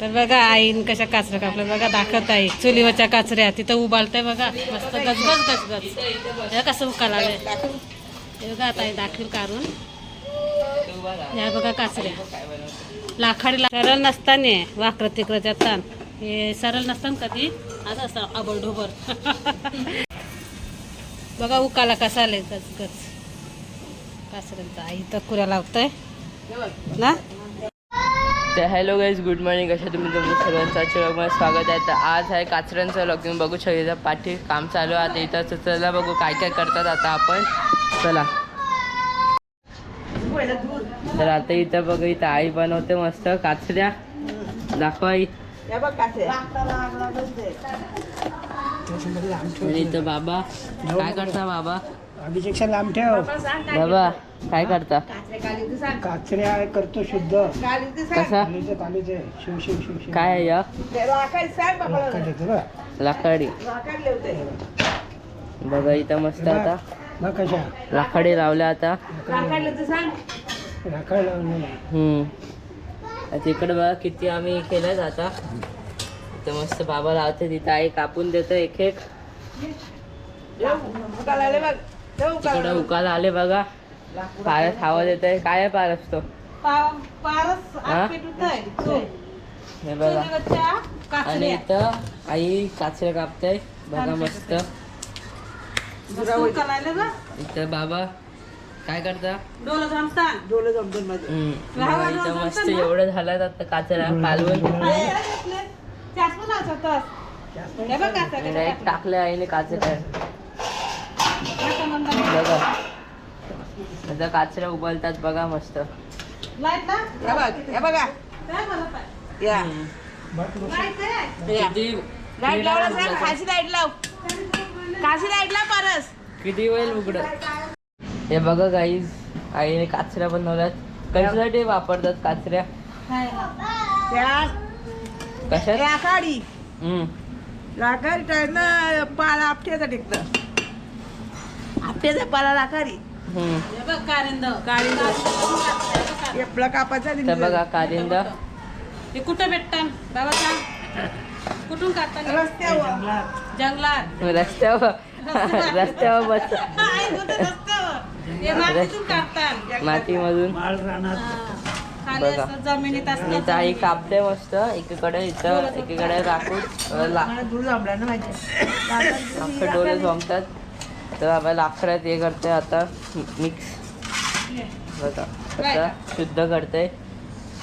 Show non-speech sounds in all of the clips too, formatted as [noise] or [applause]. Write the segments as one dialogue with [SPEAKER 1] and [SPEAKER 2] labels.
[SPEAKER 1] तर बघा आईन कशा काचऱ्या कापल्या बघा दाखवत आहे. चुलीवरच्या काचऱ्या तिथं उबालताय बघा. मस्त गजगज गजगज. हे कसं उकाला हे बघा आता हे दाखील काढून. या बघा काचऱ्या. लाखाडी सरळ नसताना वाकर तिकडच्या ताण हे सरळ नसताना कधी? असं असतं आबडढोबर [laughs] बघा उकाला कसा आले गजगज. काचऱ्यांचा. आई तर कुऱ्या लावतंय. ना?
[SPEAKER 2] तर हॅलो गाईज गुड मॉर्निंग कशा तुम्ही? तुमचं आजच्या vlogमध्ये स्वागत आहे. तर आज आहे काचऱ्यांचं vlog. तुम्ही बघू शकता पाठी काम चालू आहे. आता इथं चला बघू काय काय करतात आता आपण. चला. तर आता इथं बघू इथं आई बनवते मस्त. काचऱ्या. दाखवा इथं बाबा. काय करता बाबा?
[SPEAKER 3] अभिषेक्षा लांब ठेव.
[SPEAKER 2] बाबा काय करता?
[SPEAKER 3] काचऱ्या करतो? शुद्ध.
[SPEAKER 2] कसा?
[SPEAKER 3] शिव शिव शिव शिव.
[SPEAKER 2] काय आहे या?
[SPEAKER 3] लाकड येतं बघ.
[SPEAKER 2] लाकडी बघा इथं मस्त आता.
[SPEAKER 3] बघ कशा.
[SPEAKER 2] लाकडी लावल्या आता.
[SPEAKER 3] लाकड लावलेलं आहे.
[SPEAKER 2] हम्म. आता इकडे बघा किती आम्ही केल्यात आता. इथं मस्त बाबा लावते तिथं आई कापून देतो एक एक तिकडे उकाला आले बघा. पारस आवाज येत आहे काय आहे पारस तो?
[SPEAKER 1] पारस
[SPEAKER 2] हा? हे बघा. आणि इथं आई काचऱ्या कापताय. बघा मस्त. इथं बाबा काय करता? इथं मस्त एवढं झालं आता कालवून डायरेक्ट टाकल्या आईने काचऱ्या बघा. काचऱ्या उबलतात बघा मस्त. किती? किती वेळ उघड. हे बघा गाईज आईने काचऱ्या बनवल्यात. कशासाठी वापरतात काचऱ्या
[SPEAKER 4] लाकाडी
[SPEAKER 2] हम्म.
[SPEAKER 4] लाकाडी टाळणं पाला आपट्याचा टिकतं. आपट्याचा पाला लाकाडी
[SPEAKER 2] तर बघा कारिंदा
[SPEAKER 1] ते कुठं भेटतात बाबा सांग. कुठून काढतात
[SPEAKER 4] रस्त्यावर.
[SPEAKER 1] जंगलात.
[SPEAKER 2] रस्त्यावर. रस्त्यावर. बस. मातीमधून.
[SPEAKER 3] माळ रानात.
[SPEAKER 1] खाली
[SPEAKER 2] बघा.
[SPEAKER 1] असं जमिनीत
[SPEAKER 2] आई कापते मस्त. एकीकडे इथं एकीकडे लाकूड ला
[SPEAKER 4] मला दूर जमला ना माझ्या
[SPEAKER 2] अख्खं डोळे जमतात तर आपण लाकडात हे करते आता मिक्स बघा आता शुद्ध करते.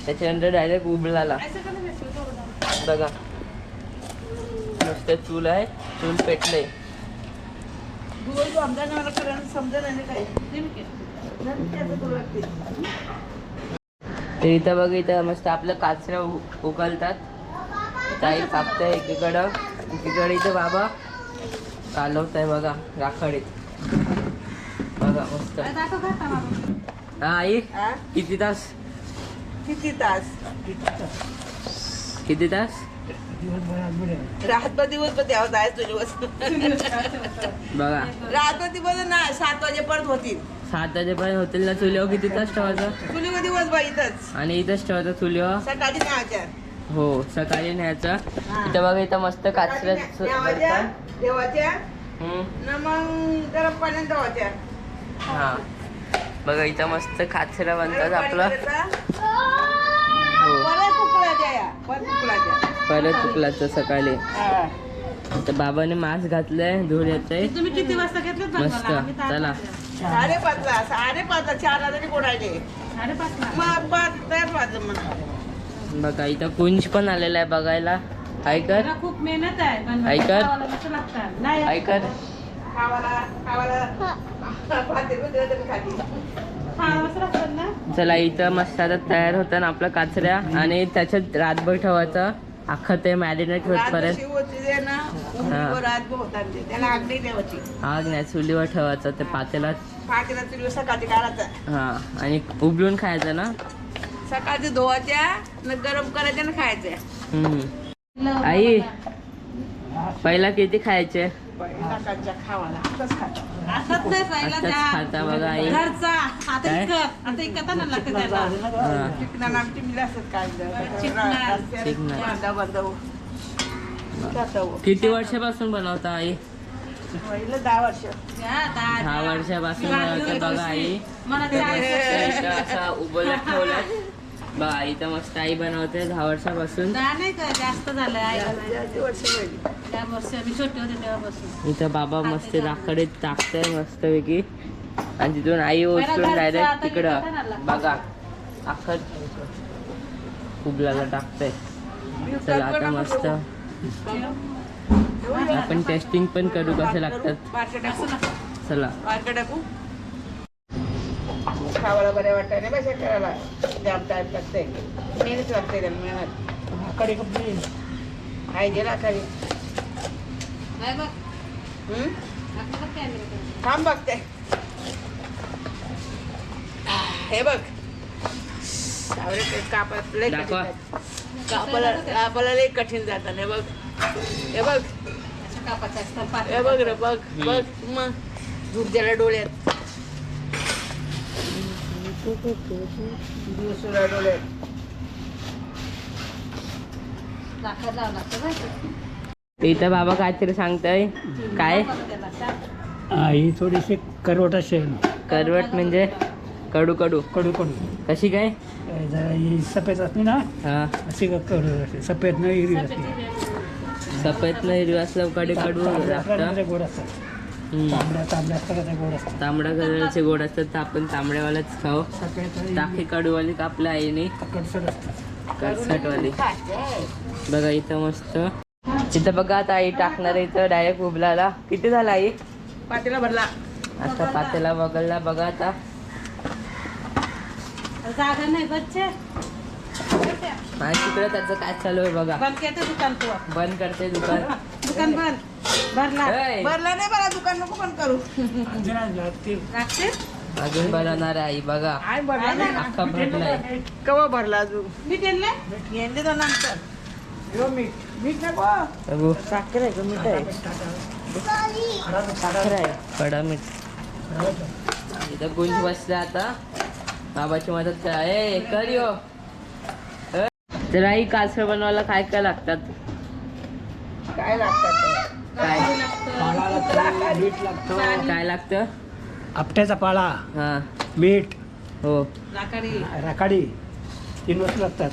[SPEAKER 2] त्याच्यानंतर डायरेक्ट उबलाला. बघा. मस्त चूल आहे चूल पेटले.
[SPEAKER 4] दूर
[SPEAKER 2] तर इथं बघ इथं मस्त आपलं काचऱ्या उ- उकलतात. ताई कापताय एकीकडं. एकीकडे इथं बाबा. कालवताय बघा राखाडीत. बघा मस्त. हा आई? किती तास?
[SPEAKER 4] किती तास?
[SPEAKER 2] किती तास?
[SPEAKER 3] दिवसभरात मिळेल
[SPEAKER 4] रातभर दिवसभर द्यावं जायचं दिवस
[SPEAKER 2] बघा.
[SPEAKER 4] रातभर दिवस ना सात वाजेपर्यंत होतील.
[SPEAKER 2] सात वाजेपर्यंत होतील ना चुलीवर किती तास ठेवायचं?
[SPEAKER 4] चुलीवर दिवसभर इथंच.
[SPEAKER 2] आणि इथंच ठेवायचं चुलीवर?
[SPEAKER 4] सकाळी न्यायच्या
[SPEAKER 2] हो सकाळी न्यायचं. इथं बघा इथं मस्त काचऱ्याच
[SPEAKER 4] न्यावाच्या देवाच्या.
[SPEAKER 2] हम्म.
[SPEAKER 4] ना मग गरम पाण्यात धुवायच्या.
[SPEAKER 2] हा. बघा इथं मस्त काचऱ्या बनतात आपलं. हो.
[SPEAKER 4] परत
[SPEAKER 2] चुकलाचं सकाळी.
[SPEAKER 4] हा.
[SPEAKER 2] तर बाबाने मास्क घातलंय धूळ येतंय.
[SPEAKER 1] तुम्ही किती वाजता घेतलं
[SPEAKER 2] मस्त. चला.
[SPEAKER 4] साडेपाचला साडेपाचला चारला तरी कोणाले
[SPEAKER 1] साडेपाचला.
[SPEAKER 4] मग पाच वाजत म्हणा
[SPEAKER 2] बघा इथं कुंज पण आलेला आहे बघायला. ऐकर
[SPEAKER 1] खूप मेहनत आहे
[SPEAKER 2] ऐकर
[SPEAKER 1] ना?
[SPEAKER 2] चला इथं मस्त आता तयार होतं ना आपल्या काचऱ्या. आणि त्याच्यात रातभर ठेवायचं. अख्खं ते मॅरिनेट
[SPEAKER 4] रातभर
[SPEAKER 2] होतपर्यंत
[SPEAKER 4] शिवची जे ना उघडीवर रातभर होतात ते. त्याला आगडी ठेवायची
[SPEAKER 2] आग नाही चुलीवर ठेवायचं ते
[SPEAKER 4] काढायचा.
[SPEAKER 2] हा. आणि उबलून खायचं ना?
[SPEAKER 4] सकाळची धुवायच्या न गरम करायच्या ना खायच्या.
[SPEAKER 2] हम्म. आई पहिला किती खायचे? किती वर्षापासून बनवता आई?
[SPEAKER 4] पहिलं दहा वर्ष.
[SPEAKER 1] दहा-
[SPEAKER 2] वर्षापासून बनवते बघा आई.
[SPEAKER 1] मला चाळीस
[SPEAKER 2] तर इथं मस्त आई बनवते दहा वर्षापासून
[SPEAKER 1] दहा नाही का जास्त झालं. त्या वर्ष मी छोटी होते तेव्हापासून.
[SPEAKER 2] इथं बाबा मस्त लाकडीत टाकतंय मस्तपैकी. आणि तिथून आई उचलून डायरेक्ट तिकडं. बघा अख्खं उबलाला टाकतंय. चला आता मस्त. आपण टेस्टिंग पण करू कसं लागतात. चला.
[SPEAKER 4] बऱ्या वाटतं लागते मेहनत लागते त्याला मेहनत.
[SPEAKER 3] कपडे
[SPEAKER 4] गेला खाली. हम्म? थांब बघते. हे बघ. आवडे ते कापात लय कठीण
[SPEAKER 2] दाखवा.
[SPEAKER 4] जातं. कापाला कापाला लय कठीण जातं हे बघ. हे बघ. हे. बघ रे बघ बघ. मग झूप द्यायला डोळ्यात.
[SPEAKER 2] इथं बाबा काहीतरी सांगताय. काय.
[SPEAKER 3] हा थोडीशी करवट असेल
[SPEAKER 2] करवट म्हणजे? कडू कडू.
[SPEAKER 3] कडू कडू.
[SPEAKER 2] कशी काय?
[SPEAKER 3] जरा ही सफेद असली ना
[SPEAKER 2] हा.
[SPEAKER 3] अशी कडू असते सफेद न हिरवी असते
[SPEAKER 2] सफेद नाही हिरवी असलं कडे कडू लागतं.
[SPEAKER 3] कलरचे गोड असतात तांबड्या कलरचे गोड असतात.
[SPEAKER 2] तांबड्या कलरचे गोड असतात. तर आपण तांबड्यावालाच खाऊ.
[SPEAKER 3] सफेद
[SPEAKER 2] टाकी कडूवाली कापल्या आईने?
[SPEAKER 3] असतात.
[SPEAKER 2] करसटवाली बघा इथं मस्त. इथं बघा आता आई टाकणार आहे इथं डायरेक्ट उबलाला. किती झाला आई?
[SPEAKER 4] पातेला भरला.
[SPEAKER 2] आता पातेला बघायला बघा आता.
[SPEAKER 1] जागा नाही बच्चे.
[SPEAKER 2] तिकडे त्याचं काय चालू आहे बघा.
[SPEAKER 1] बंद केलं दुकान तू.
[SPEAKER 2] बंद करते दुकान.
[SPEAKER 1] दुकान बंद. भरला.
[SPEAKER 4] भरला नाही बरा दुकान नको पण करू.
[SPEAKER 1] लागते.
[SPEAKER 2] अजून बनवणार आहे आई बघा.
[SPEAKER 4] आय भरला नाही
[SPEAKER 2] अख्खा भरलाय
[SPEAKER 4] कवा भरला अजून?
[SPEAKER 1] मी त्यांना
[SPEAKER 4] येणे तो नंतर. यो मीठ. मीठ नको.
[SPEAKER 2] बघू
[SPEAKER 4] साखर आहे का? मीठ आहे. साखर आहे.
[SPEAKER 2] कडा मीठ. इथं गुंज बसला आता. बाबाची मदत करा. ए कर यो. तर आई कासळ बनवायला काय काय लागतात?
[SPEAKER 4] काय लागतात?
[SPEAKER 2] काय?
[SPEAKER 3] मीठ लागतो.
[SPEAKER 2] काय लागतं?
[SPEAKER 3] आपट्याचा पाला
[SPEAKER 2] हा.
[SPEAKER 3] मीठ.
[SPEAKER 2] हो.
[SPEAKER 1] लाकडी
[SPEAKER 3] राखाडी. तीन वस्तू लागतात.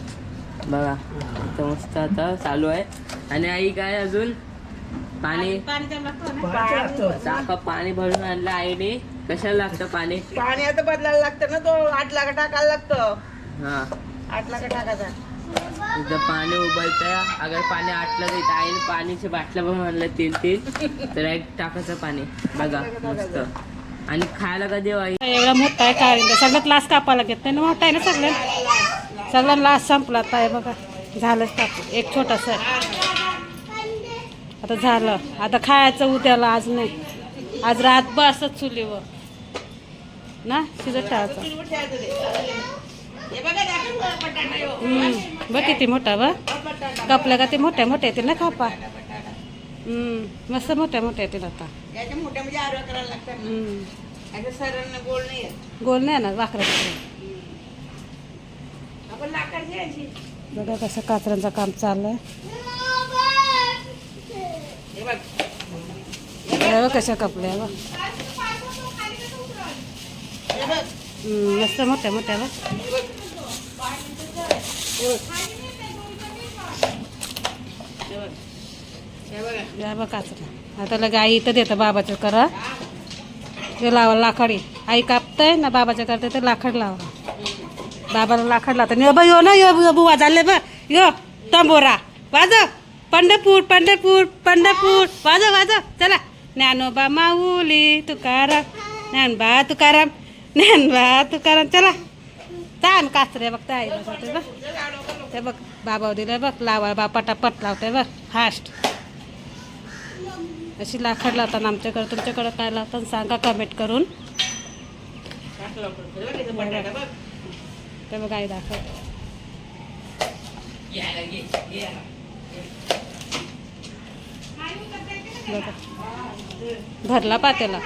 [SPEAKER 2] बघा इथं मस्त आता चालू आहे. आणि आई काय अजून? पाणी.
[SPEAKER 1] पाणी
[SPEAKER 2] भरून आणलं आईने. कशाला लागतं पाणी?
[SPEAKER 4] पाणी आता बदलायला लागतं ना तो आठ लाख टाकायला लागतं.
[SPEAKER 2] हा.
[SPEAKER 4] आठ लाख टाकायचा.
[SPEAKER 2] इथं पाणी उबलतं अगर पाणी आटलं तर इथं आईने पाणीची बाटल्या पण म्हणलं तीन तीन. तर एक टाकायचं पाणी. बघा मस्त. आणि खायला कधी हो आई?
[SPEAKER 1] एवढा मोठा आहे काय सगळ्यात लास्ट कापायला घेत नाही. मोठा आहे ना सगळ्यात सगळ्यात लास्ट संपला ताय बघा. झालंच कापून एक छोटासा आता झालं. आता खायचं उद्याला आज नाही. आज रात बसत चुलीवर. ना? शिजत ठेवायचं.
[SPEAKER 4] बघा
[SPEAKER 1] किती मोठा बघ कापल्या का ते मोठ्या मोठ्या येतील ना खापा हम्म, मस्त मोठ्या मोठ्या येतील आता.
[SPEAKER 4] म्हणजे गोल नाही
[SPEAKER 1] ना वाकरा बघा कसं काचऱ्यांचं काम चाललंय. कशा कापल्या बघ. मस्त मोठ्या मोठ्या बघ.
[SPEAKER 4] बघा
[SPEAKER 1] आता लगे आई इथं देतं बाबाचं करा. ते लावा लाकडी. आई कापतंय ना बाबाच्या करते ते लाकड लावा. बाबाला लाकड लावतं यो बा यो ना यो यो बुवा झाले बा यो तंबोरा. वाज पंढरपूर पंढरपूर पंढरपूर. वाज वाज चला. ज्ञानोबा माऊली तुकाराम. ज्ञानबा तुकाराम. ज्ञानबा तुकाराम. चला. छान काचरे बघ ताई ते बघ. ते बघ बाबा दिलं बघ लावा बा पटापट लावते बघ फास्ट अशी लाखड लावतात आमच्याकडे तुमच्याकडे काय लावतात सांगा कमेंट करून. ते बघ आई दाखव. भरला पातेला.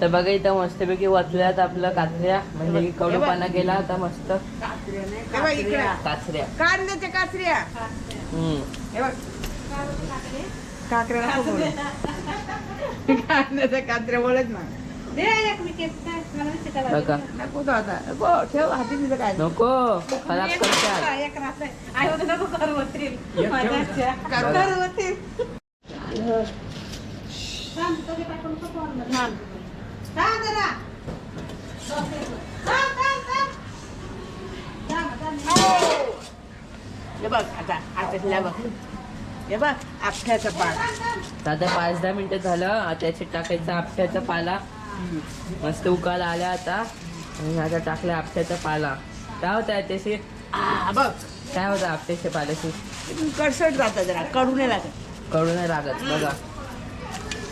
[SPEAKER 2] तर बघा इथं मस्तपैकी वतल्यात आपलं काचऱ्या म्हणजे की कडूपाना गेला आता मस्त.
[SPEAKER 4] हे
[SPEAKER 2] काचऱ्या
[SPEAKER 4] कांद्याच्या काचऱ्या. कांद्याच्या काचऱ्या बोलत ना नको
[SPEAKER 2] खराब करतात.
[SPEAKER 4] काकऱ्या. हे बघ आता आता तिला बघ हे बघ आपठ्याचा पान
[SPEAKER 2] आता पाच दहा मिनिटं झालं आता याच्यात टाकायचा आपट्याचा पाला मस्त उकाला आल्या आता आणि आता टाकला आपट्याचा पाला काय होतं त्याशी
[SPEAKER 4] बघ
[SPEAKER 2] काय होतं आपट्याच्या पाल्याशी
[SPEAKER 4] कडसट जातं जरा कडू नाही लागत
[SPEAKER 2] कडू नाही लागत बघा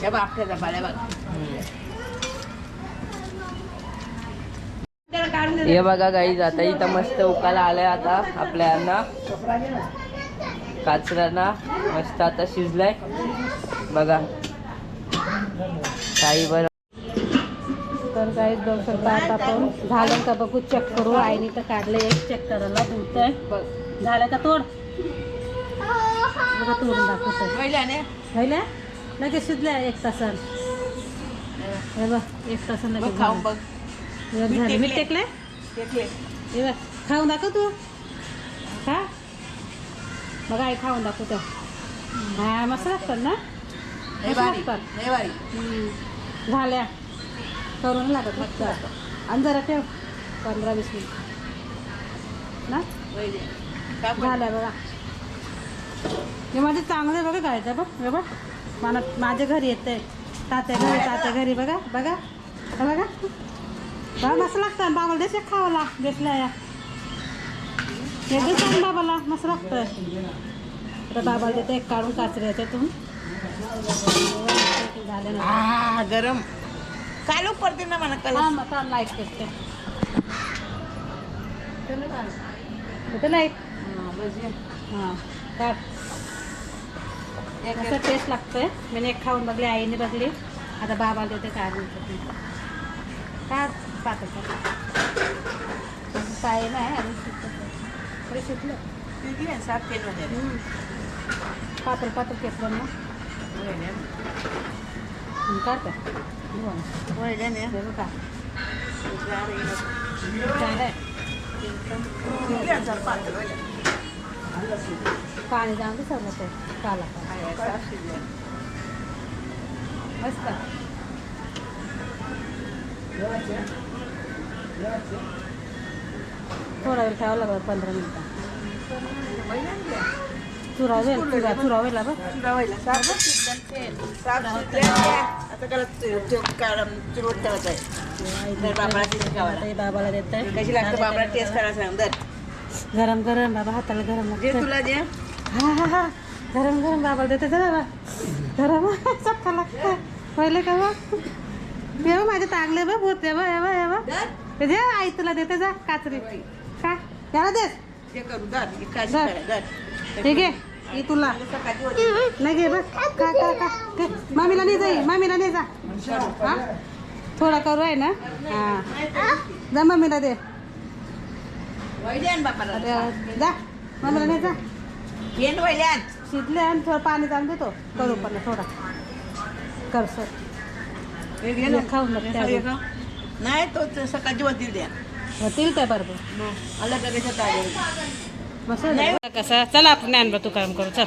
[SPEAKER 4] हे बघ आपठ्याचा पान हे बघ.
[SPEAKER 2] हे बघा गाईज आता इथं मस्त उकाला आलाय आता आपल्या यांना काचऱ्यांना मस्त आता शिजलाय. बघा. काही बरं.
[SPEAKER 1] तर काही दोन शकता आता आपण झालं का बघू चेक करू. आईने तर काढलं एक चेक करायला
[SPEAKER 4] बघ.
[SPEAKER 1] झालं का तोड? बघा तोडून
[SPEAKER 4] पहिल्याने
[SPEAKER 1] राहिल्या लगेच शिजल्या एक तासान हे बघ एक तासान लगेच
[SPEAKER 4] खाऊन. बघ.
[SPEAKER 1] हे मीठ टेकले. हे बघ खाऊन दाखव तू. हा? बघा आई खाऊन दाखवतो हा मस्त लागतात ना?
[SPEAKER 4] हे हे.
[SPEAKER 1] झाल्या. करून लागत मस्त आणि जरा ठेव. पंधरा वीस मिनिट. ना? झाल्या बघा. हे माझे चांगले बघा गायचं बघ. हे बघ. मला माझ्या घरी येते तात्या घरी तात्या घरी बघा बघा हे बघा. बघा मस्त लागतं बाबाला देश खावाला देशला या सांग बाबाला मस्त लागतं आता बाबाला देते एक काढून काचरे याच्यातून झाले ना.
[SPEAKER 4] गरम. कालू पडते ना मला
[SPEAKER 1] हा मग लाइट करते. लाइट हां काढ. असं टेस्ट लागतंय. मी एक खाऊन बघली आईने बघली. आता बाबाला देते काढ पाकट काय नाही अजून शिकत थोडे शिकलं
[SPEAKER 4] सात पेन मध्ये
[SPEAKER 1] पातळ पातळ ना काढते काय आहे? पाणी जाऊन सगळं ते. काला. मस्त. थोडा वेळ ठेवावं लागलं पंधरा मिनिटं. चुरावे चुरा चुरावेला बघ
[SPEAKER 4] त्याला चिरवट ठेवायचं आहे. बाबाला
[SPEAKER 1] देत
[SPEAKER 4] कशी लागते बाबाला टेस्ट करायला सांग.
[SPEAKER 1] गरम गरम. बाबा हाताला गरम
[SPEAKER 4] जे तुला जे
[SPEAKER 1] हा हा हा. गरम गरम बाबाला देते जरा गरम. चक्का लागतं पहिले का ये बघ माझे चांगले बघ होते बघ ये बघ ये बघ
[SPEAKER 4] दर
[SPEAKER 1] ते दे आई तुला देते जा काचरी. का? याला देस. ठीक आहे ही तुला. नाही घे बघ का का का. मामीला नाही जाई मामीला नाही जा. हा? थोडा करू आहे ना? हा. जा मम्मीला दे. जा. मम्मीला नाही जा. शिजले आणि थोडं पाणी जाऊन देतो. करू पण थोडा. कर सर.
[SPEAKER 4] हे घे ना.
[SPEAKER 1] खाऊन बघ त्या.
[SPEAKER 4] नाही तो सकाळची होतील द्या.
[SPEAKER 1] होतील काय बरोबर
[SPEAKER 4] आला का त्याच्यात आले?
[SPEAKER 1] मस्त कसं? चला आपण ज्ञान तुकाराम करू. चल.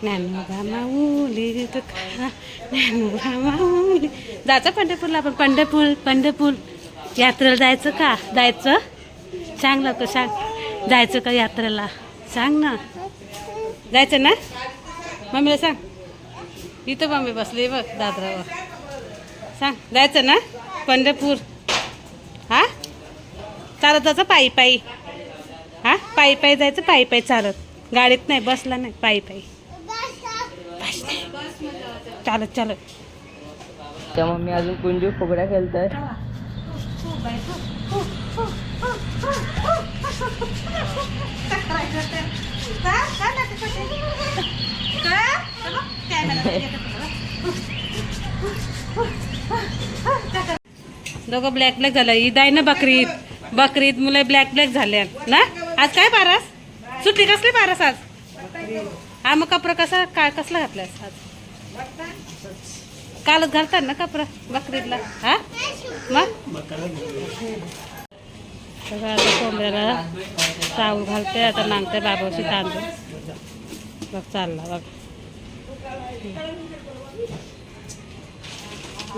[SPEAKER 1] ज्ञानोबा माऊली तुकाराम ज्ञानोबा माऊली. जायचं पंढरपूरला आपण? पंढरपूर पंढरपूर. यात्रेला जायचं का? जायचं? सांग लवकर सांग. जायचं का यात्रेला? सांग ना. जायचं ना? मम्मीला सांग. इथं मम्मी बसली बघ दादरावर. सांग जायचं ना? पंढरपूर. हा? चालत जायचं पायी पायी. हा? पायी पायी जायचं पायी पायी चालत. गाडीत नाही बसला नाही पायी पायी. बस नाही. चालत चालत.
[SPEAKER 2] त्यामुळे मी अजून कुंजू फुगड्या खेळतोय.
[SPEAKER 1] हो, दोघं ब्लॅक ब्लॅक झालं. ईद आहे ना बकरीद बकरीद मुलं ब्लॅक ब्लॅक झाले ना? आज काय बारास सुट्टी कसली बारास आज? हा मग कपडा कसा काय कसला घातलास आज? कालच घालतात ना कपडा बकरीदला हा? मग? सगळं आता कोंबड्याला चावल घालते. आता नांगते बाबाशी तांदूळ. बघ चालला बघ.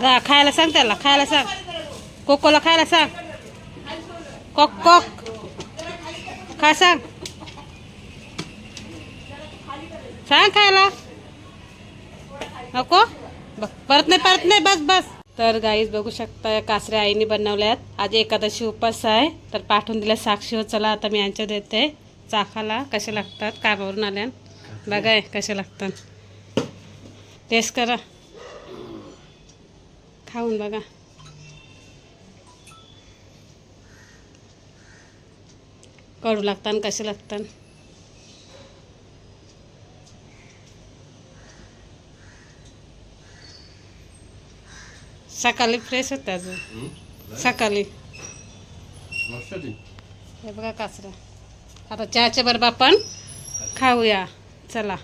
[SPEAKER 1] जा खायला सांग त्याला खायला सांग. कोकोला खायला सांग. Coke coke. खा सांग. सांग खायला. नको. बघ परत नाही परत नाही बस बस. तर गाईज बघू शकता या कासऱ्या आईने बनवल्यात. आज एकादशी उपास आहे. तर पाठवून दिल्या साक्षी हो चला आता मी यांच्या देते. चाखाला कसे लागतात? कामावरून आल्या बघा हे कसे लागतात. टेस्ट करा. खाऊन बघा. कडू लागतात कसे लागतात. सकाळी फ्रेश होते अजून. सकाळी. हे बघा काचरा. आता चहाच्या बरोबर आपण खाऊया. चला.